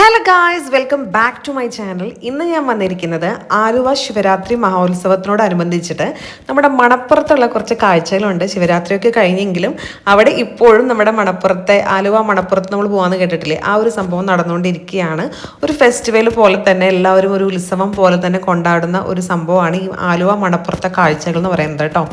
Hello guys welcome back to my channel ഇന്ന് ഞാൻ വന്നിരിക്കുന്നത് ആലുവ ശിവരാത്രി മഹോത്സവത്തിനോടനുബന്ധിച്ചിട്ട് നമ്മുടെ മണപ്പുറത്തുള്ള കുറച്ച് കാഴ്ചകളുണ്ട്. ശിവരാത്രിയൊക്കെ കഴിഞ്ഞെങ്കിലും അവിടെ ഇപ്പോഴും നമ്മുടെ മണപ്പുറത്തെ ആലുവ മണപ്പുറത്ത് നമ്മൾ പോകാമെന്ന് കേട്ടിട്ടില്ലേ? ആ ഒരു സംഭവം നടന്നുകൊണ്ടിരിക്കുകയാണ്. ഒരു ഫെസ്റ്റിവൽ പോലെ തന്നെ എല്ലാവരും ഒരു ഉത്സവം പോലെ തന്നെ കൊണ്ടാടുന്ന ഒരു സംഭവമാണ് ഈ ആലുവ മണപ്പുറത്തെ കാഴ്ചകൾ എന്ന് പറയുന്നത് കേട്ടോ.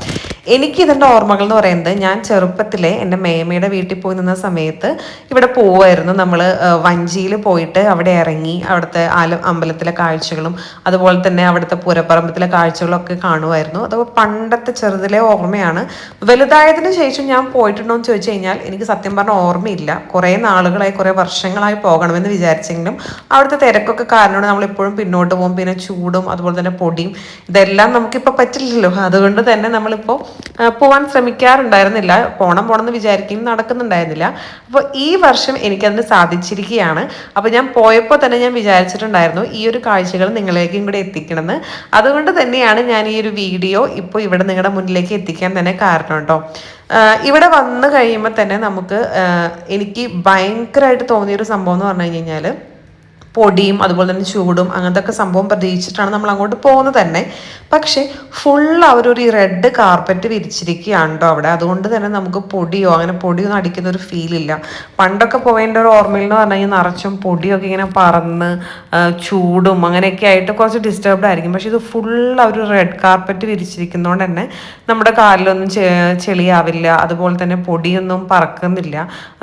എനിക്ക് ഇതിന്റെ ഓർമ്മകൾ എന്ന് പറയുന്നത് ഞാൻ ചെറുപ്പത്തിലെ എന്റെ മേമയുടെ വീട്ടിൽ പോയി നിന്ന സമയത്ത് ഇവിടെ പോവായിരുന്നു. നമ്മൾ വഞ്ചിയിൽ പോയിട്ട് അവിടെ ഇറങ്ങി അവിടുത്തെ ആല അമ്പലത്തിലെ കാഴ്ചകളും അതുപോലെ തന്നെ അവിടുത്തെ പൂരപ്പറമ്പത്തിലെ കാഴ്ചകളൊക്കെ കാണുമായിരുന്നു. അതൊക്കെ പണ്ടത്തെ ചെറുതിലെ ഓർമ്മയാണ്. വലുതായതിനു ശേഷം ഞാൻ പോയിട്ടുണ്ടോ എന്ന് ചോദിച്ചു കഴിഞ്ഞാൽ എനിക്ക് സത്യം പറഞ്ഞ ഓർമ്മയില്ല. കുറേ നാളുകളായി കുറേ വർഷങ്ങളായി പോകണമെന്ന് വിചാരിച്ചെങ്കിലും അവിടുത്തെ തിരക്കൊക്കെ കാരണമാണ് നമ്മൾ എപ്പോഴും പിന്നോട്ട് പോകും. പിന്നെ ചൂടും അതുപോലെ തന്നെ പൊടിയും ഇതെല്ലാം നമുക്കിപ്പോൾ പറ്റില്ലല്ലോ. അതുകൊണ്ട് തന്നെ നമ്മളിപ്പോൾ പോകാൻ ശ്രമിക്കാറുണ്ടായിരുന്നില്ല. പോണം പോണം എന്ന് വിചാരിക്കും നടക്കുന്നുണ്ടായിരുന്നില്ല. അപ്പോൾ ഈ വർഷം എനിക്കതിന് സാധിച്ചിരിക്കുകയാണ്. അപ്പോൾ ഞാൻ പോയപ്പോൾ തന്നെ ഞാൻ വിചാരിച്ചിട്ടുണ്ടായിരുന്നു ഈ ഒരു കാഴ്ചകൾ നിങ്ങളിലേക്കും കൂടെ എത്തിക്കണമെന്ന്. അതുകൊണ്ട് തന്നെയാണ് ഞാൻ ഈ ഒരു വീഡിയോ ഇപ്പോൾ ഇവിടെ നിങ്ങളുടെ മുന്നിലേക്ക് എത്തിക്കാൻ തന്നെ കാരണം കേട്ടോ ഇവിടെ വന്നു കഴിയുമ്പോൾ തന്നെ നമുക്ക് എനിക്ക് ഭയങ്കരമായിട്ട് തോന്നിയൊരു സംഭവം എന്ന് പറഞ്ഞു കഴിഞ്ഞാൽ പൊടിയും അതുപോലെ തന്നെ ചൂടും അങ്ങനത്തെ സംഭവം പ്രതീക്ഷിച്ചിട്ടാണ് നമ്മൾ അങ്ങോട്ട് പോകുന്നത് തന്നെ. പക്ഷേ ഫുൾ അവരൊരു ഈ റെഡ് കാർപ്പറ്റ് വിരിച്ചിരിക്കുകയാണ് കേട്ടോ അവിടെ. അതുകൊണ്ട് തന്നെ നമുക്ക് പൊടിയോ അങ്ങനെ പൊടിയൊന്നും അടിക്കുന്ന ഒരു ഫീൽ ഇല്ല. പണ്ടൊക്കെ പോയതിന്റെ ഒരു ഓർമ്മയിൽ എന്ന് പറഞ്ഞാൽ നിറച്ചും പൊടിയൊക്കെ ഇങ്ങനെ പറന്ന് ചൂടും അങ്ങനെയൊക്കെ ആയിട്ട് കുറച്ച് ഡിസ്റ്റർബ്ഡ് ആയിരിക്കും. പക്ഷേ ഇത് ഫുൾ അവർ റെഡ് കാർപ്പറ്റ് വിരിച്ചിരിക്കുന്നതുകൊണ്ട് തന്നെ നമ്മുടെ കാലിലൊന്നും ചെളിയാവില്ല. അതുപോലെ തന്നെ പൊടിയൊന്നും പറക്കുന്നില്ല.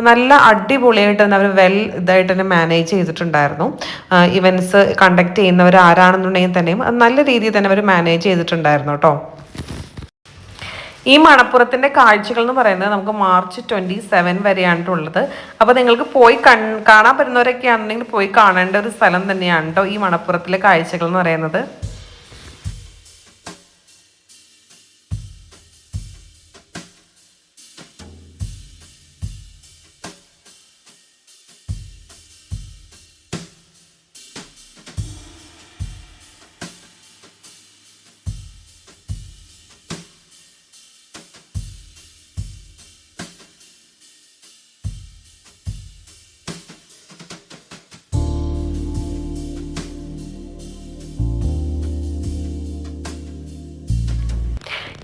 നല്ല അടിപൊളിയായിട്ട് തന്നെ അവർ വെൽ ഇതായിട്ട് തന്നെ മാനേജ് ചെയ്തിട്ടുണ്ടായിരുന്നു. ഇവന്റ്സ് കണ്ടക്ട് ചെയ്യുന്നവർ ആരാണെന്നുണ്ടെങ്കിൽ തന്നെയും അത് നല്ല രീതിയിൽ തന്നെ അവർ മാനേജ് ചെയ്തിട്ടുണ്ടായിരുന്നു കേട്ടോ. ഈ മണപ്പുറത്തിന്റെ കാഴ്ചകൾ എന്ന് പറയുന്നത് നമുക്ക് മാർച്ച് ട്വന്റി സെവൻ വരെയാണ് ഉള്ളത്. അപ്പോൾ നിങ്ങൾക്ക് പോയി കൺ കാണാൻ പറ്റുന്നവരൊക്കെ ആണെന്നുണ്ടെങ്കിൽ പോയി കാണേണ്ട ഒരു സ്ഥലം തന്നെയാണ് കേട്ടോ ഈ മണപ്പുറത്തിലെ കാഴ്ചകൾ എന്ന് പറയുന്നത്.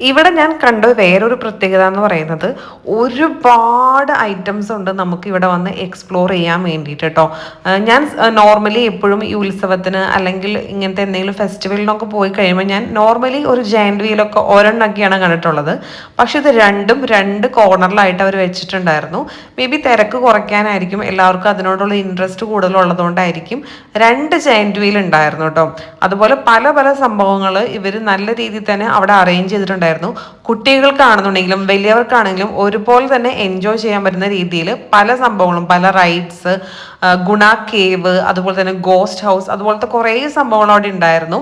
ഇവിടെ ഞാൻ കണ്ട വേറൊരു പ്രത്യേകത എന്ന് പറയുന്നത് ഒരുപാട് ഐറ്റംസ് ഉണ്ട് നമുക്ക് ഇവിടെ വന്ന് എക്സ്പ്ലോർ ചെയ്യാൻ വേണ്ടിയിട്ട് കേട്ടോ ഞാൻ നോർമലി എപ്പോഴും ഈ ഉത്സവത്തിന് അല്ലെങ്കിൽ ഇങ്ങനത്തെ എന്തെങ്കിലും ഫെസ്റ്റിവലിനൊക്കെ പോയി കഴിയുമ്പോൾ ഞാൻ നോർമലി ഒരു ജയന്റ് ഒരെണ്ണൊക്കെയാണ് കണ്ടിട്ടുള്ളത്. പക്ഷെ ഇത് രണ്ടും രണ്ട് കോർണറിലായിട്ട് അവർ വെച്ചിട്ടുണ്ടായിരുന്നു. മേ ബി തിരക്ക് കുറയ്ക്കാനായിരിക്കും. എല്ലാവർക്കും അതിനോടുള്ള ഇൻട്രസ്റ്റ് കൂടുതലുള്ളതുകൊണ്ടായിരിക്കും രണ്ട് ജയന്റ് വീൽ ഉണ്ടായിരുന്നു കേട്ടോ അതുപോലെ പല പല സംഭവങ്ങൾ ഇവർ നല്ല രീതിയിൽ തന്നെ അവിടെ അറേഞ്ച് ചെയ്തിട്ടുണ്ടായിരുന്നു. കുട്ടികൾക്കാണെന്നുണ്ടെങ്കിലും വലിയവർക്കാണെങ്കിലും ഒരുപോലെ തന്നെ എൻജോയ് ചെയ്യാൻ പറ്റുന്ന രീതിയിൽ പല സംഭവങ്ങളും പല റൈഡ്സ് ഗുണ കേവ് അതുപോലെ തന്നെ ഗോസ്റ്റ് ഹൗസ് അതുപോലത്തെ കുറേ സംഭവങ്ങൾ അവിടെ ഉണ്ടായിരുന്നു.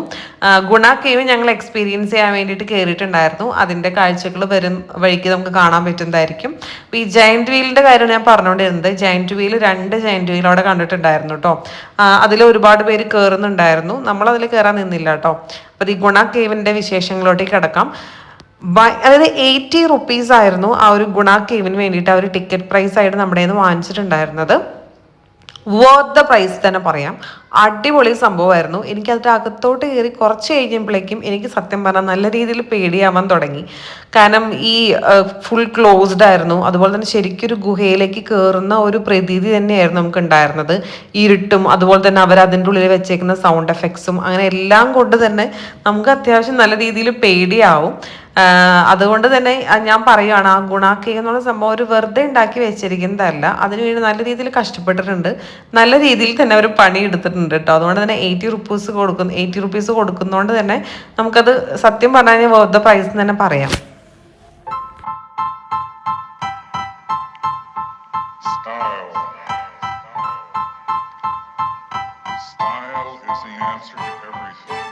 ഗുണ കേവ് ഞങ്ങൾ എക്സ്പീരിയൻസ് ചെയ്യാൻ വേണ്ടിയിട്ട് കയറിയിട്ടുണ്ടായിരുന്നു. അതിന്റെ കാഴ്ചകൾ വരും വഴിക്ക് നമുക്ക് കാണാൻ പറ്റുന്നതായിരിക്കും. ഈ ജയന്റ് വീലിന്റെ കാര്യം ഞാൻ പറഞ്ഞുകൊണ്ടിരുന്നത് ജയന്റ് വീൽ രണ്ട് ജയന്റ് വീൽ അവിടെ കണ്ടിട്ടുണ്ടായിരുന്നു കേട്ടോ. അതിൽ ഒരുപാട് പേര് കയറുന്നുണ്ടായിരുന്നു നമ്മൾ കയറാൻ നിന്നില്ല കേട്ടോ. അപ്പോൾ ഈ ഗുണ കേവിന്റെ വിശേഷങ്ങളിലോട്ടേക്ക് കിടക്കാം. അതായത് എയ്റ്റി റുപ്പീസ് ആയിരുന്നു ആ ഒരു ഗുണ കേവിന് വേണ്ടിയിട്ട് ആ ഒരു ടിക്കറ്റ് പ്രൈസ് ആയിട്ട് നമ്മുടെ നിന്ന് വാങ്ങിച്ചിട്ടുണ്ടായിരുന്നത്. വർത്ത് ദ പ്രൈസ് തന്നെ പറയാം. അടിപൊളി സംഭവമായിരുന്നു. എനിക്ക് അതിന്റെ അകത്തോട്ട് കയറി കുറച്ച് കഴിഞ്ഞപ്പോഴേക്കും എനിക്ക് സത്യം പറഞ്ഞാൽ നല്ല രീതിയിൽ പേടിയാവാൻ തുടങ്ങി. കാരണം ഈ ഫുൾ ക്ലോസ്ഡ് ആയിരുന്നു. അതുപോലെ തന്നെ ശരിക്കും ഒരു ഗുഹയിലേക്ക് കയറുന്ന ഒരു പ്രതീതി തന്നെയായിരുന്നു നമുക്ക് ഉണ്ടായിരുന്നത് ഇരുട്ടും അതുപോലെ തന്നെ അവർ അതിന്റെ ഉള്ളിൽ വെച്ചേക്കുന്ന സൗണ്ട് എഫക്ട്സും അങ്ങനെ എല്ലാം കൊണ്ട് തന്നെ നമുക്ക് അത്യാവശ്യം നല്ല രീതിയിൽ പേടിയാവും. അതുകൊണ്ട് തന്നെ ഞാൻ പറയുകയാണ് ആ ഗുണാക്കി എന്നുള്ള സംഭവം ഒരു വെറുതെ ഉണ്ടാക്കി വെച്ചിരിക്കുന്നതല്ല. അതിനുവേണ്ടി നല്ല രീതിയിൽ കഷ്ടപ്പെട്ടിട്ടുണ്ട്. നല്ല രീതിയിൽ തന്നെ അവർ പണി എടുത്തിട്ടുണ്ട് കേട്ടോ. അതുകൊണ്ട് തന്നെ എയ്റ്റി റുപ്പീസ് കൊടുക്കുന്നു. എയ്റ്റി റുപ്പീസ് കൊടുക്കുന്നതുകൊണ്ട് തന്നെ നമുക്കത് സത്യം പറഞ്ഞാൽ വെറുതെ പ്രൈസ് തന്നെ പറയാം. Style is the answer to everything.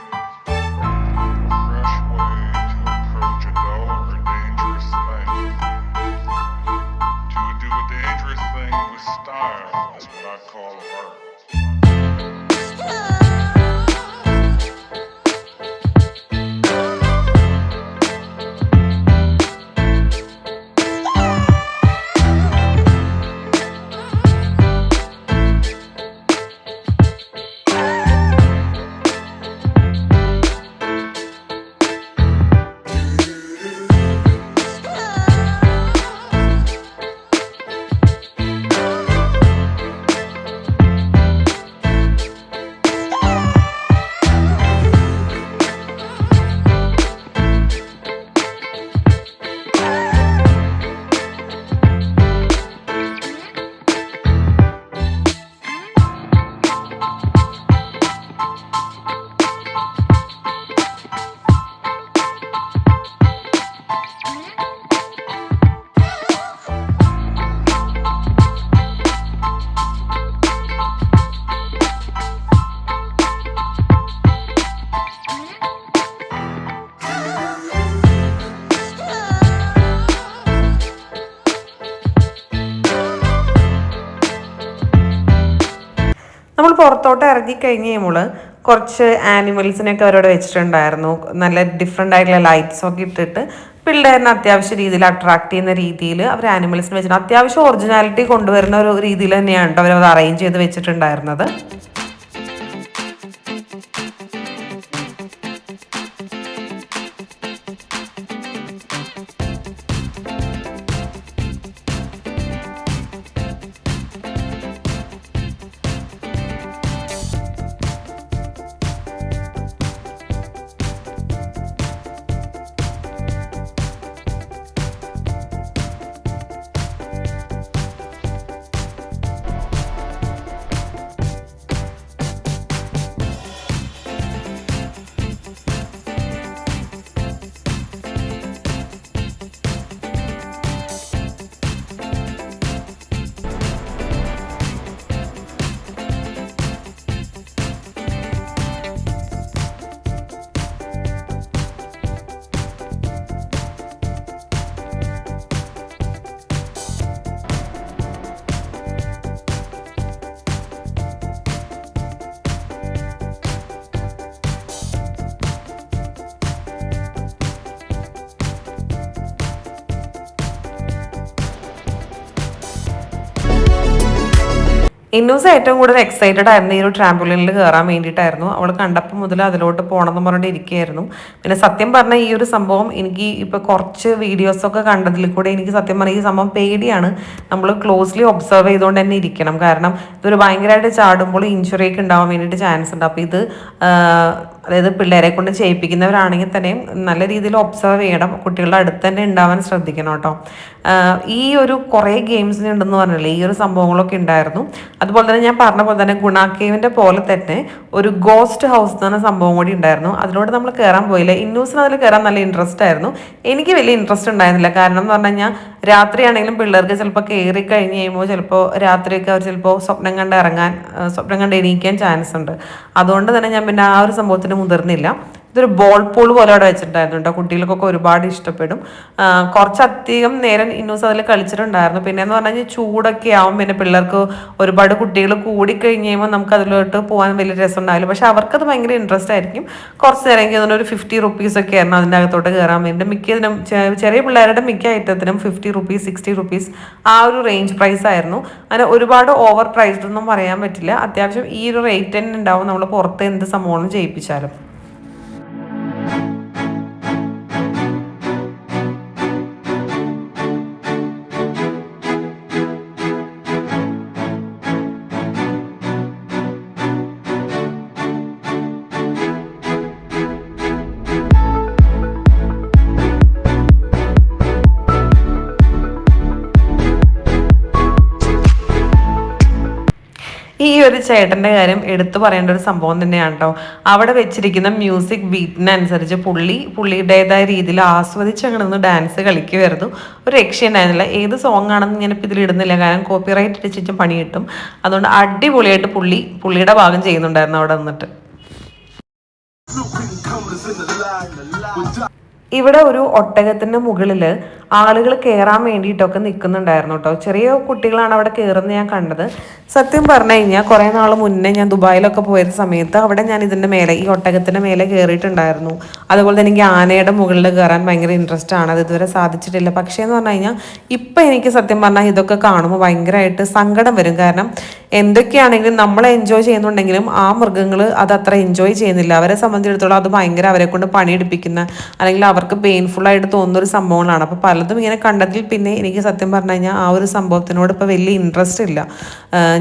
പുറത്തോട്ട് ഇറങ്ങി കഴിഞ്ഞ് കഴിയുമ്പോൾ കുറച്ച് ആനിമൽസിനെയൊക്കെ അവരോട് വെച്ചിട്ടുണ്ടായിരുന്നു. നല്ല ഡിഫറെന്റ് ആയിട്ടുള്ള ലൈറ്റ്സ് ഒക്കെ ഇട്ടിട്ട് പിള്ളേരിനെ അത്യാവശ്യ രീതിയിൽ അട്രാക്ട് ചെയ്യുന്ന രീതിയിൽ അവർ ആനിമൽസിനെ വെച്ചിട്ട് അത്യാവശ്യം ഒറിജിനാലിറ്റി കൊണ്ടുവരുന്ന ഒരു രീതിയിൽ തന്നെയാണ് അവർ അറേഞ്ച് ചെയ്ത് വെച്ചിട്ടുണ്ടായിരുന്നത്. ഇന്നൂസ് ഏറ്റവും കൂടുതൽ എക്സൈറ്റഡ് ആയിരുന്നു ഈ ഒരു ട്രാമ്പുലിനിൽ കയറാൻ വേണ്ടിയിട്ടായിരുന്നു. അവൾ കണ്ടപ്പോൾ മുതൽ അതിലോട്ട് പോകണമെന്ന് പറഞ്ഞിട്ട് ഇരിക്കുകയായിരുന്നു പിന്നെ സത്യം പറഞ്ഞാൽ ഈ ഒരു സംഭവം എനിക്ക് ഇപ്പോൾ കുറച്ച് വീഡിയോസൊക്കെ കണ്ടതിൽ കൂടെ എനിക്ക് സത്യം പറഞ്ഞാൽ ഈ സംഭവം പേടിയാണ്. നമ്മൾ ക്ലോസ്ലി ഒബ്സർവ് ചെയ്തുകൊണ്ട് തന്നെ ഇരിക്കണം. കാരണം ഇതൊരു ഭയങ്കരമായിട്ട് ചാടുമ്പോൾ ഇഞ്ചുറിയൊക്കെ ഉണ്ടാവാൻ വേണ്ടിയിട്ട് ചാൻസ് ഉണ്ട്. അപ്പോൾ ഇത് അതായത് പിള്ളേരെ കൊണ്ട് ചെയ്യിപ്പിക്കുന്നവരാണെങ്കിൽ തന്നെയും നല്ല രീതിയിൽ ഒബ്സർവ് ചെയ്യണം. കുട്ടികളുടെ അടുത്ത് തന്നെ ഉണ്ടാവാൻ ശ്രദ്ധിക്കണം കേട്ടോ. ഈ ഒരു കുറേ ഗെയിംസിന് ഉണ്ടെന്ന് പറഞ്ഞില്ലേ ഈ ഒരു സംഭവങ്ങളൊക്കെ ഉണ്ടായിരുന്നു. അതുപോലെ തന്നെ ഞാൻ പറഞ്ഞ പോലെ തന്നെ ഗുണാക്കേവിന്റെ പോലെ തന്നെ ഒരു ഗോസ്റ്റ് ഹൗസ് എന്ന് പറഞ്ഞ സംഭവം കൂടി ഉണ്ടായിരുന്നു. അതിലൂടെ നമ്മൾ കയറാൻ പോയില്ല. ഇന്നൂസിന് അതിൽ കയറാൻ നല്ല ഇൻട്രസ്റ്റ് ആയിരുന്നു. എനിക്ക് വലിയ ഇൻട്രസ്റ്റ് ഉണ്ടായിരുന്നില്ല. കാരണം എന്ന് പറഞ്ഞു കഴിഞ്ഞാൽ രാത്രിയാണെങ്കിലും പിള്ളേർക്ക് ചിലപ്പോൾ കയറി കഴിഞ്ഞ് കഴിയുമ്പോൾ ചിലപ്പോൾ രാത്രിയൊക്കെ അവർ ചിലപ്പോൾ സ്വപ്നം കണ്ട് ഇറങ്ങാൻ സ്വപ്നം കണ്ട് എണീക്കാൻ ചാൻസ് ഉണ്ട്. അതുകൊണ്ട് തന്നെ ഞാൻ പിന്നെ ആ ഒരു സംഭവത്തിന് മുതിർന്നില്ല. ഇതൊരു ബോൾ പൂൾ പോലെ അവിടെ വെച്ചിട്ടുണ്ടായിരുന്നു കേട്ടോ. കുട്ടികൾക്കൊക്കെ ഒരുപാട് ഇഷ്ടപ്പെടും. കുറച്ചധികം നേരം ഇന്നൂസ് അതിൽ കളിച്ചിട്ടുണ്ടായിരുന്നു. പിന്നെ എന്ന് പറഞ്ഞു കഴിഞ്ഞാൽ ചൂടൊക്കെ ആവും. പിന്നെ പിള്ളേർക്ക് ഒരുപാട് കുട്ടികൾ കൂടിക്കഴിഞ്ഞ് കഴിയുമ്പോൾ നമുക്ക് അതിലോട്ട് പോകാൻ വലിയ രസം ഉണ്ടാവില്ല പക്ഷെ അവർക്കത് ഭയങ്കര ഇൻട്രസ്റ്റ് ആയിരിക്കും. കുറച്ച് നേരം എനിക്ക് ഒരു ഫിഫ്റ്റി റുപ്പീസ് ഒക്കെ ആയിരുന്നു അതിന്റെ അകത്തോട്ട് കയറാൻ വേണ്ടി. മിക്കതിനും ചെറിയ പിള്ളേരുടെ മിക്ക ഐറ്റത്തിനും ഫിഫ്റ്റി റുപ്പീസ് സിക്സ്റ്റി റുപ്പീസ് ആ ഒരു റേഞ്ച് പ്രൈസ് ആയിരുന്നു. അങ്ങനെ ഒരുപാട് ഓവർ പ്രൈസ്ഡ് ഒന്നും പറയാൻ പറ്റില്ല. അത്യാവശ്യം ഈ ഒരു റേറ്റ് തന്നെ ഉണ്ടാവും. നമ്മൾ പുറത്ത് എന്ത് സംഭവം ചെയ്യിപ്പിച്ചാലും. ചേട്ടന്റെ കാര്യം എടുത്തു പറയേണ്ട ഒരു സംഭവം തന്നെയാണ് കേട്ടോ. അവിടെ വെച്ചിരിക്കുന്ന മ്യൂസിക് ബീറ്റിനനുസരിച്ച് പുള്ളി പുള്ളിയുടേതായ രീതിയിൽ ആസ്വദിച്ച് അങ്ങനെ ഒന്ന് ഡാൻസ് കളിക്കുമായിരുന്നു ഒരു രക്ഷയുണ്ടായിരുന്നില്ല ഏത് സോങ് ആണെന്ന് ഞാനിപ്പോൾ ഇതിലിടുന്നില്ല കാരണം കോപ്പിറൈറ്റ് അടിച്ചിട്ടും പണി കിട്ടും അതുകൊണ്ട് അടിപൊളിയായിട്ട് പുള്ളി പുള്ളിയുടെ ഭാഗം ചെയ്യുന്നുണ്ടായിരുന്നു അവിടെ നിന്നിട്ട്. ഇവിടെ ഒരു ഒട്ടകത്തിന്റെ മുകളിൽ ആളുകൾ കയറാൻ വേണ്ടിയിട്ടൊക്കെ നിൽക്കുന്നുണ്ടായിരുന്നു കേട്ടോ. ചെറിയ കുട്ടികളാണ് അവിടെ കയറുന്നത് ഞാൻ കണ്ടത്. സത്യം പറഞ്ഞു കഴിഞ്ഞാൽ കുറേ നാൾ മുന്നേ ഞാൻ ദുബായിലൊക്കെ പോയ സമയത്ത് അവിടെ ഞാൻ ഇതിന്റെ മേലെ ഈ ഒട്ടകത്തിന്റെ മേലെ കയറിയിട്ടുണ്ടായിരുന്നു. അതുപോലെ തന്നെ എനിക്ക് ആനയുടെ മുകളിൽ കയറാൻ ഭയങ്കര ഇൻട്രസ്റ്റ് ആണ്. അത് ഇതുവരെ സാധിച്ചിട്ടില്ല. പക്ഷേ എന്ന് പറഞ്ഞു കഴിഞ്ഞാൽ ഇപ്പം എനിക്ക് സത്യം പറഞ്ഞാൽ ഇതൊക്കെ കാണുമ്പോൾ ഭയങ്കരമായിട്ട് സങ്കടം വരും. കാരണം എന്തൊക്കെയാണെങ്കിലും നമ്മൾ എൻജോയ് ചെയ്യുന്നുണ്ടെങ്കിലും ആ മൃഗങ്ങൾ അത് അത്ര എൻജോയ് ചെയ്യുന്നില്ല. അവരെ സംബന്ധിച്ചിടത്തോളം അത് ഭയങ്കര അവരെ കൊണ്ട് പണിയെടുപ്പിക്കുന്ന അല്ലെങ്കിൽ അവർക്ക് പെയിൻഫുൾ ആയിട്ട് തോന്നുന്ന ഒരു സംഭവങ്ങളാണ്. അപ്പോൾ പലതും ഇങ്ങനെ കണ്ടതിൽ പിന്നെ എനിക്ക് സത്യം പറഞ്ഞു കഴിഞ്ഞാൽ ആ ഒരു സംഭവത്തിനോട് ഇപ്പോൾ വലിയ ഇൻട്രസ്റ്റ് ഇല്ല.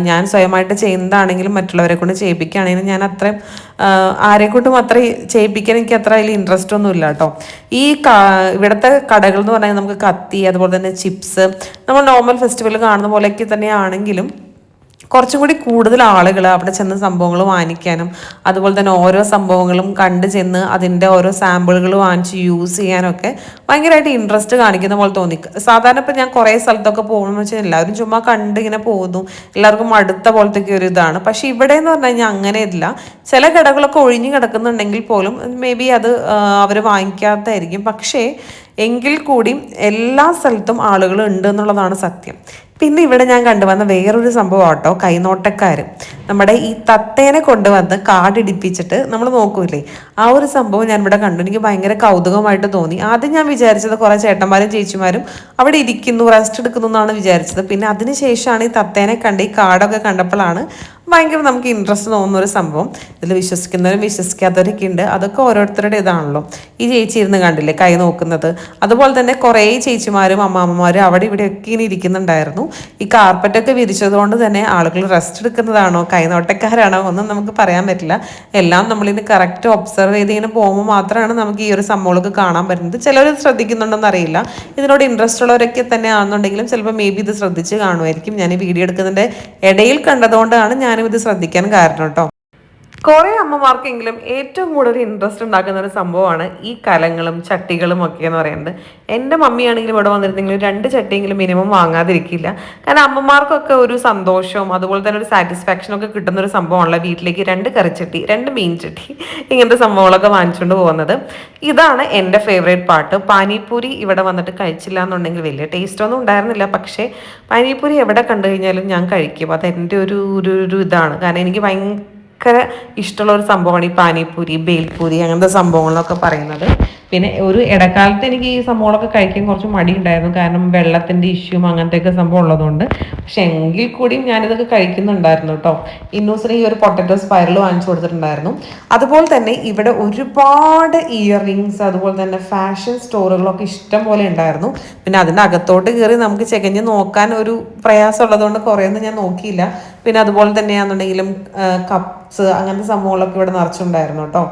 ഞാൻ സ്വയമായിട്ട് ചെയ്യുന്നതാണെങ്കിലും മറ്റുള്ളവരെ കൊണ്ട് ചെയ്യിപ്പിക്കുകയാണെങ്കിലും ഞാൻ അത്രയും ആരെക്കൊണ്ടും അത്ര ചെയ്യിപ്പിക്കാൻ എനിക്ക് അത്ര വലിയ ഇൻട്രസ്റ്റ് ഒന്നും ഇല്ല കേട്ടോ. ഈ ഇവിടുത്തെ കടകൾ എന്ന് പറഞ്ഞാൽ നമുക്ക് കത്തി അതുപോലെ തന്നെ ചിപ്സ് നമ്മൾ നോർമൽ ഫെസ്റ്റിവൽ കാണുന്ന പോലെയൊക്കെ തന്നെയാണെങ്കിലും കുറച്ചും കൂടി കൂടുതൽ ആളുകൾ അവിടെ ചെന്ന് സംഭവങ്ങൾ വാങ്ങിക്കാനും അതുപോലെ തന്നെ ഓരോ സംഭവങ്ങളും കണ്ട് ചെന്ന് അതിന്റെ ഓരോ സാമ്പിളുകൾ വാങ്ങിച്ച് യൂസ് ചെയ്യാനൊക്കെ ഭയങ്കരമായിട്ട് ഇൻട്രസ്റ്റ് കാണിക്കുന്ന പോലെ തോന്നി. സാധാരണ ഇപ്പം ഞാൻ കുറേ സ്ഥലത്തൊക്കെ പോകണമെന്ന് വെച്ചാൽ എല്ലാവരും ചുമ്മാ കണ്ട് ഇങ്ങനെ പോകുന്നു. എല്ലാവർക്കും അടുത്ത പോലത്തേക്ക് ഒരു ഇതാണ്. പക്ഷേ ഇവിടെ എന്ന് പറഞ്ഞു കഴിഞ്ഞാൽ അങ്ങനെയില്ല. ചില കടകളൊക്കെ ഒഴിഞ്ഞു കിടക്കുന്നുണ്ടെങ്കിൽ പോലും മേ ബി അത് അവർ വാങ്ങിക്കാത്തതായിരിക്കും. പക്ഷേ എങ്കിൽ കൂടിയും എല്ലാ സ്ഥലത്തും ആളുകൾ ഉണ്ട് എന്നുള്ളതാണ് സത്യം. പിന്നെ ഇവിടെ ഞാൻ കണ്ടുവന്ന വേറൊരു സംഭവം ആട്ടോ കൈനോട്ടക്കാർ നമ്മുടെ ഈ തത്തേനെ കൊണ്ടുവന്ന് കാടിടിപ്പിച്ചിട്ട് നമ്മൾ നോക്കൂലേ ആ ഒരു സംഭവം ഞാൻ ഇവിടെ കണ്ടു. എനിക്ക് ഭയങ്കര കൗതുകമായിട്ട് തോന്നി. ആദ്യം ഞാൻ വിചാരിച്ചത് കുറേ ചേട്ടന്മാരും ചേച്ചിമാരും അവിടെ ഇരിക്കുന്നു റെസ്റ്റ് എടുക്കുന്നു എന്നാണ് വിചാരിച്ചത്. പിന്നെ അതിനുശേഷമാണ് ഈ തത്തേനെ കണ്ട് ഈ കാടൊക്കെ കണ്ടപ്പോഴാണ് ഭയങ്കര നമുക്ക് ഇൻട്രസ്റ്റ് തോന്നുന്ന ഒരു സംഭവം. ഇതിൽ വിശ്വസിക്കുന്നവരും വിശ്വസിക്കാത്തവരൊക്കെ ഉണ്ട്. അതൊക്കെ ഓരോരുത്തരുടെ ഇതാണല്ലോ. ഈ ചേച്ചി ഇരുന്ന് കണ്ടില്ലേ കൈ നോക്കുന്നത്? അതുപോലെ തന്നെ കുറേ ചേച്ചിമാരും അമ്മാമ്മമാരും അവിടെ ഇവിടെയൊക്കെ ഇങ്ങനെ ഇരിക്കുന്നുണ്ടായിരുന്നു. ഈ കാർപ്പറ്റൊക്കെ വിരിച്ചതുകൊണ്ട് തന്നെ ആളുകൾ റെസ്റ്റ് എടുക്കുന്നതാണോ കൈനോട്ടക്കാരാണോ ഒന്നും നമുക്ക് പറയാൻ പറ്റില്ല. എല്ലാം നമ്മളിന്ന് കറക്റ്റ് ഒബ്സർവ് ചെയ്ത് ഇങ്ങനെ പോകുമ്പോൾ മാത്രമാണ് നമുക്ക് ഈ ഒരു സംഭവമൊക്കെ കാണാൻ പറ്റുന്നത്. ചിലർ ശ്രദ്ധിക്കുന്നുണ്ടെന്ന് അറിയില്ല. ഇതിനോട് ഇൻട്രസ്റ്റ് ഉള്ളവരൊക്കെ തന്നെ ആണെന്നുണ്ടെങ്കിലും ചിലപ്പോൾ മേ ബി ഇത് ശ്രദ്ധിച്ച് കാണുമായിരിക്കും. ഞാൻ ഈ വീഡിയോ എടുക്കുന്നതിന്റെ ഇടയിൽ കണ്ടതുകൊണ്ടാണ് ഞാനും ഇത് ശ്രദ്ധിക്കാൻ കാരണം കേട്ടോ കുറേ അമ്മമാർക്കെങ്കിലും ഏറ്റവും കൂടുതൽ ഇൻട്രസ്റ്റ് ഉണ്ടാക്കുന്ന ഒരു സംഭവമാണ് ഈ കലങ്ങളും ചട്ടികളും ഒക്കെ എന്ന് പറയുന്നത്. എന്റെ മമ്മിയാണെങ്കിലും ഇവിടെ വന്നിരുന്നെങ്കിലും രണ്ട് ചട്ടിയെങ്കിലും മിനിമം വാങ്ങാതിരിക്കില്ല. കാരണം അമ്മമാർക്കൊക്കെ ഒരു സന്തോഷവും അതുപോലെ തന്നെ ഒരു സാറ്റിസ്ഫാക്ഷനും ഒക്കെ കിട്ടുന്ന ഒരു സംഭവമാണല്ലോ വീട്ടിലേക്ക് രണ്ട് കറിച്ചട്ടി രണ്ട് മീൻ ചട്ടി ഇങ്ങനത്തെ സംഭവങ്ങളൊക്കെ വാങ്ങിച്ചുകൊണ്ട് പോകുന്നത്. ഇതാണ് എന്റെ ഫേവറേറ്റ് പാട്ട്. പാനിപ്പൂരി ഇവിടെ വന്നിട്ട് കഴിച്ചില്ല എന്നുണ്ടെങ്കിൽ വലിയ ടേസ്റ്റ് ഒന്നും ഉണ്ടായിരുന്നില്ല. പക്ഷേ പാനിപ്പൂരി എവിടെ കണ്ടു കഴിഞ്ഞാലും ഞാൻ കഴിക്കും. അത് എന്റെ ഒരു ഒരു ഇതാണ്. കാരണം എനിക്ക് ഭയങ്കര ഭയങ്കര ഇഷ്ടമുള്ള ഒരു സംഭവമാണ് ഈ പാനിപ്പൂരി ബേൽപൂരി അങ്ങനത്തെ സംഭവങ്ങളൊക്കെ പറയുന്നത്. പിന്നെ ഒരു ഇടക്കാലത്ത് എനിക്ക് ഈ സംഭവങ്ങളൊക്കെ കഴിക്കാൻ കുറച്ച് മടി ഉണ്ടായിരുന്നു കാരണം വെള്ളത്തിന്റെ ഇഷ്യൂം അങ്ങനത്തെയൊക്കെ സംഭവം ഉള്ളതുകൊണ്ട്. പക്ഷെ എങ്കിൽ കൂടിയും ഞാനിതൊക്കെ കഴിക്കുന്നുണ്ടായിരുന്നു കേട്ടോ. ഇന്നൂസിന് ഈ ഒരു പൊട്ടറ്റോ സ്പൈറൽ വാങ്ങിച്ചു കൊടുത്തിട്ടുണ്ടായിരുന്നു. അതുപോലെ തന്നെ ഇവിടെ ഒരുപാട് ഇയർ റിങ്സ് അതുപോലെ തന്നെ ഫാഷൻ സ്റ്റോറുകളൊക്കെ ഇഷ്ടം പോലെ ഉണ്ടായിരുന്നു. പിന്നെ അതിന്റെ അകത്തോട്ട് കയറി നമുക്ക് ചെകഞ്ഞ് നോക്കാൻ ഒരു പ്രയാസമുള്ളതുകൊണ്ട് കുറേയൊന്നും ഞാൻ നോക്കിയില്ല. പിന്നെ അതുപോലെ തന്നെയാണെന്നുണ്ടെങ്കിലും കപ്സ് അങ്ങനത്തെ സംഭവങ്ങളൊക്കെ ഇവിടെ നിറച്ചുണ്ടായിരുന്നു കേട്ടോ.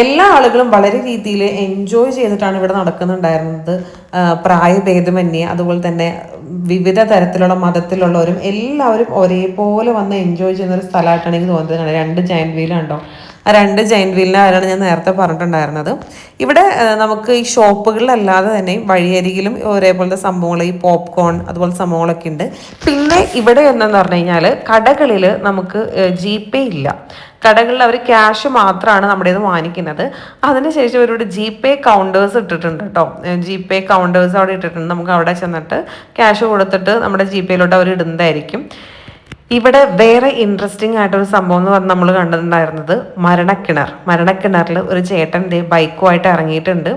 എല്ലാ ആളുകളും വളരെ രീതിയിൽ എൻജോയ് ചെയ്തിട്ടാണ് ഇവിടെ നടക്കുന്നുണ്ടായിരുന്നത്. പ്രായഭേദമന്യേ അതുപോലെ തന്നെ വിവിധ തരത്തിലുള്ള മതത്തിലുള്ളവരും എല്ലാവരും ഒരേപോലെ വന്ന് എൻജോയ് ചെയ്യുന്ന ഒരു സ്ഥലമായിട്ടാണ് എനിക്ക് തോന്നുന്നത്. രണ്ട് ജയന്റ് വീലുണ്ടോ ആ രണ്ട് ജയന്റ് വീലിന്റെ കാര്യമാണ് ഞാൻ നേരത്തെ പറഞ്ഞിട്ടുണ്ടായിരുന്നത്. ഇവിടെ നമുക്ക് ഈ ഷോപ്പുകളിലല്ലാതെ തന്നെ വഴിയരികിലും ഒരേപോലത്തെ സംഭവങ്ങൾ ഈ പോപ്കോൺ അതുപോലെ സംഭവങ്ങളൊക്കെ ഉണ്ട്. പിന്നെ ഇവിടെ എന്തെന്ന് പറഞ്ഞു കഴിഞ്ഞാൽ കടകളിൽ നമുക്ക് ജി പേ ഇല്ല. കടകളിൽ അവർ ക്യാഷ് മാത്രമാണ് നമ്മുടെ ഇത് വാങ്ങിക്കുന്നത് അതിനുശേഷം അവരോട് ജി പേ കൗണ്ടേഴ്സ് ഇട്ടിട്ടുണ്ട് കേട്ടോ ജി പേ കൗണ്ടേഴ്സ് അവിടെ ഇട്ടിട്ടുണ്ട്. നമുക്ക് അവിടെ ചെന്നിട്ട് ക്യാഷ് കൊടുത്തിട്ട് നമ്മുടെ ജി പേയിലോട്ട് അവർ ഇടുന്നതായിരിക്കും. ഇവിടെ വേറെ ഇൻട്രസ്റ്റിംഗ് ആയിട്ടൊരു സംഭവം എന്ന് പറഞ്ഞാൽ നമ്മൾ കണ്ടിട്ടുണ്ടായിരുന്നത് മരണക്കിണർ. മരണക്കിണറിൽ ഒരു ചേട്ടൻ ദേ ബൈക്കുമായിട്ട് ഇറങ്ങിയിട്ടുണ്ട്.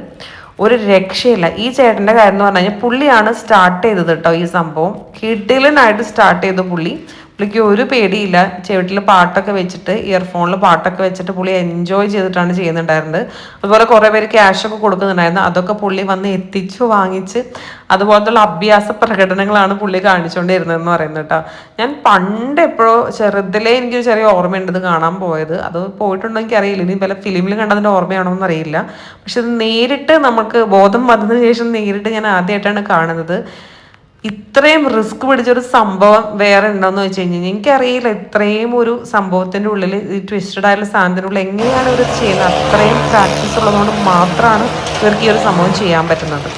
ഒരു രക്ഷയില്ല. ഈ ചേട്ടന്റെ കാര്യം എന്ന് പറഞ്ഞു കഴിഞ്ഞാൽ പുള്ളിയാണ് സ്റ്റാർട്ട് ചെയ്തത് കേട്ടോ ഈ സംഭവം. കിഡിലനായിട്ട് സ്റ്റാർട്ട് ചെയ്തു പുള്ളി. പുള്ളിക്ക് ഒരു പേടിയില്ല. ചെവിട്ടിൽ പാട്ടൊക്കെ വെച്ചിട്ട് ഇയർഫോണിൽ പാട്ടൊക്കെ വെച്ചിട്ട് പുള്ളി എൻജോയ് ചെയ്തിട്ടാണ് ചെയ്യുന്നുണ്ടായിരുന്നത്. അതുപോലെ കുറേ പേര് ക്യാഷ് ഒക്കെ കൊടുക്കുന്നുണ്ടായിരുന്നു. അതൊക്കെ പുള്ളി വന്ന് എത്തിച്ചു വാങ്ങിച്ച്. അതുപോലത്തുള്ള അഭ്യാസ പ്രകടനങ്ങളാണ് പുള്ളി കാണിച്ചുകൊണ്ടിരുന്നതെന്ന് പറയുന്നത് കേട്ടോ. ഞാൻ പണ്ട് എപ്പോഴോ ചെറുതിലേ എനിക്കൊരു ചെറിയ ഓർമ്മയുണ്ട് ഇത് കാണാൻ പോയത്. അത് പോയിട്ടുണ്ടെങ്കിൽ അറിയില്ല ഇനി പല ഫിലിമിൽ കണ്ടതിന്റെ ഓർമ്മയാണോ എന്ന് അറിയില്ല. പക്ഷെ ഇത് നേരിട്ട് നമുക്ക് ബോധം വന്നതിന് ശേഷം നേരിട്ട് ഞാൻ ആദ്യമായിട്ടാണ് കാണുന്നത്. ഇത്രയും റിസ്ക് പിടിച്ചൊരു സംഭവം വേറെ ഉണ്ടോയെന്ന് വെച്ച് കഴിഞ്ഞാൽ എനിക്കറിയില്ല. ഇത്രയും ഒരു സംഭവത്തിന്റെ ഉള്ളിൽ ഈ ട്വിസ്റ്റഡ് ആയിട്ടുള്ള ഉള്ളിൽ എങ്ങനെയാണ് ഇവർ ചെയ്യുന്നത്? അത്രയും പ്രാക്ടീസ് ഉള്ളതുകൊണ്ട് മാത്രമാണ് ഇവർക്ക് ഈ ഒരു സംഭവം ചെയ്യാൻ പറ്റുന്നത്.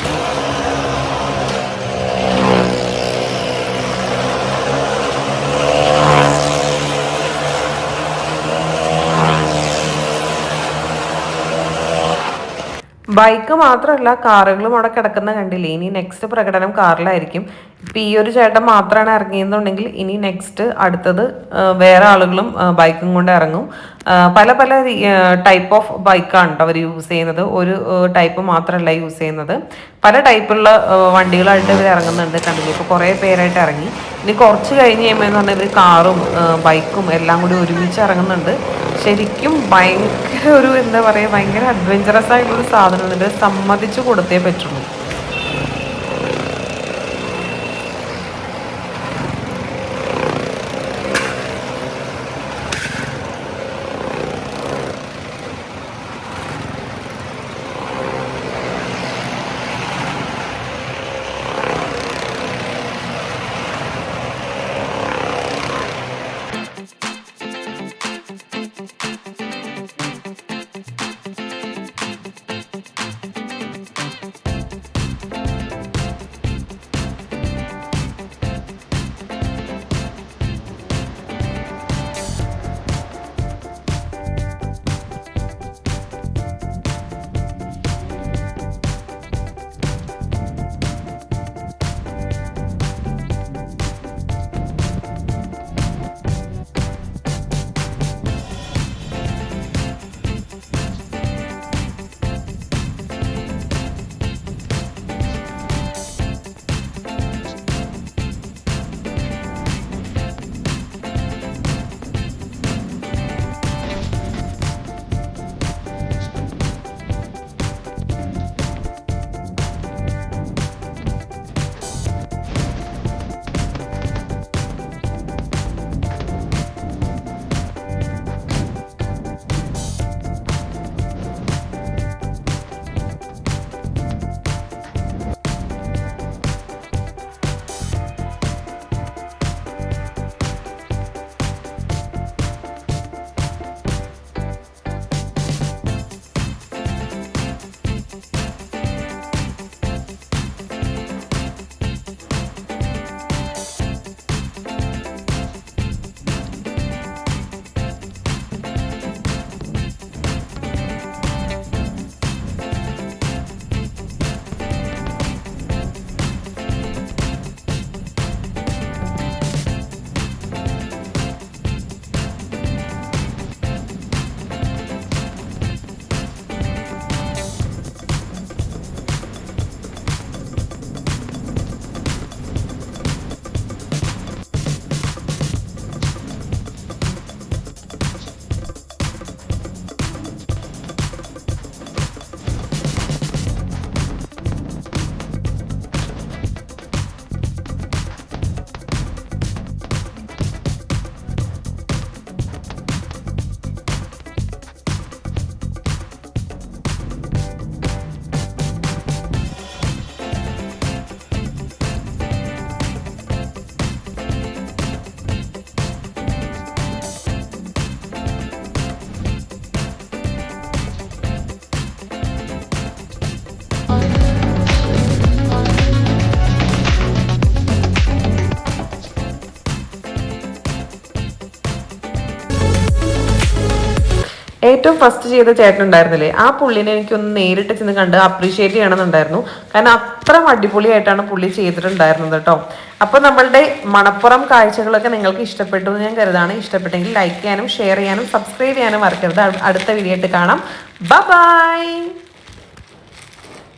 ബൈക്ക് മാത്രമല്ല കാറുകളും അവിടെ കിടക്കുന്ന കണ്ടില്ലേ? ഇനി നെക്സ്റ്റ് പ്രകടനം കാറിലായിരിക്കും. ഇപ്പം ഈ ഒരു ചേട്ടൻ മാത്രമാണ് ഇറങ്ങിയെന്നുണ്ടെങ്കിൽ ഇനി നെക്സ്റ്റ് അടുത്തത് വേറെ ആളുകളും ബൈക്കും കൊണ്ട് ഇറങ്ങും പല പല ടൈപ്പ് ഓഫ് ബൈക്കാണ് അവർ യൂസ് ചെയ്യുന്നത്. ഒരു ടൈപ്പ് മാത്രമല്ല യൂസ് ചെയ്യുന്നത്. പല ടൈപ്പുള്ള വണ്ടികളായിട്ട് ഇവർ ഇറങ്ങുന്നുണ്ട് കണ്ടില്ലേ? ഇപ്പോൾ കുറേ പേരായിട്ട് ഇറങ്ങി ഇനി കുറച്ച് കഴിഞ്ഞ് കഴിയുമ്പോൾ എന്ന് പറഞ്ഞാൽ ഇവർ കാറും ബൈക്കും എല്ലാം കൂടി ഒരുമിച്ച് ഇറങ്ങുന്നുണ്ട് ശരിക്കും ഭയങ്കര ഒരു എന്താ പറയുക ഭയങ്കര അഡ്വഞ്ചറസ് ആയിട്ടുള്ള സാധനം സമ്മതിച്ചു കൊടുത്തേ പറ്റുള്ളൂ. ഏറ്റവും ഫസ്റ്റ് ചെയ്ത ചേട്ടൻ ഉണ്ടായിരുന്നില്ലേ? ആ പുള്ളിനെ എനിക്കൊന്ന് നേരിട്ട് ചെന്ന് കണ്ട് അപ്രീഷിയേറ്റ് ചെയ്യണമെന്നുണ്ടായിരുന്നു. കാരണം അത്ര അടിപൊളിയായിട്ടാണ് പുള്ളി ചെയ്തിട്ടുണ്ടായിരുന്നത് കേട്ടോ. അപ്പൊ നമ്മളുടെ മണപ്പുറം കാഴ്ചകളൊക്കെ നിങ്ങൾക്ക് ഇഷ്ടപ്പെട്ടു എന്ന് ഞാൻ കരുതാണ്. ഇഷ്ടപ്പെട്ടെങ്കിൽ ലൈക്ക് ചെയ്യാനും ഷെയർ ചെയ്യാനും സബ്സ്ക്രൈബ് ചെയ്യാനും മറക്കരുത്. അടുത്ത വീഡിയോ ആയിട്ട് കാണാം. ബൈ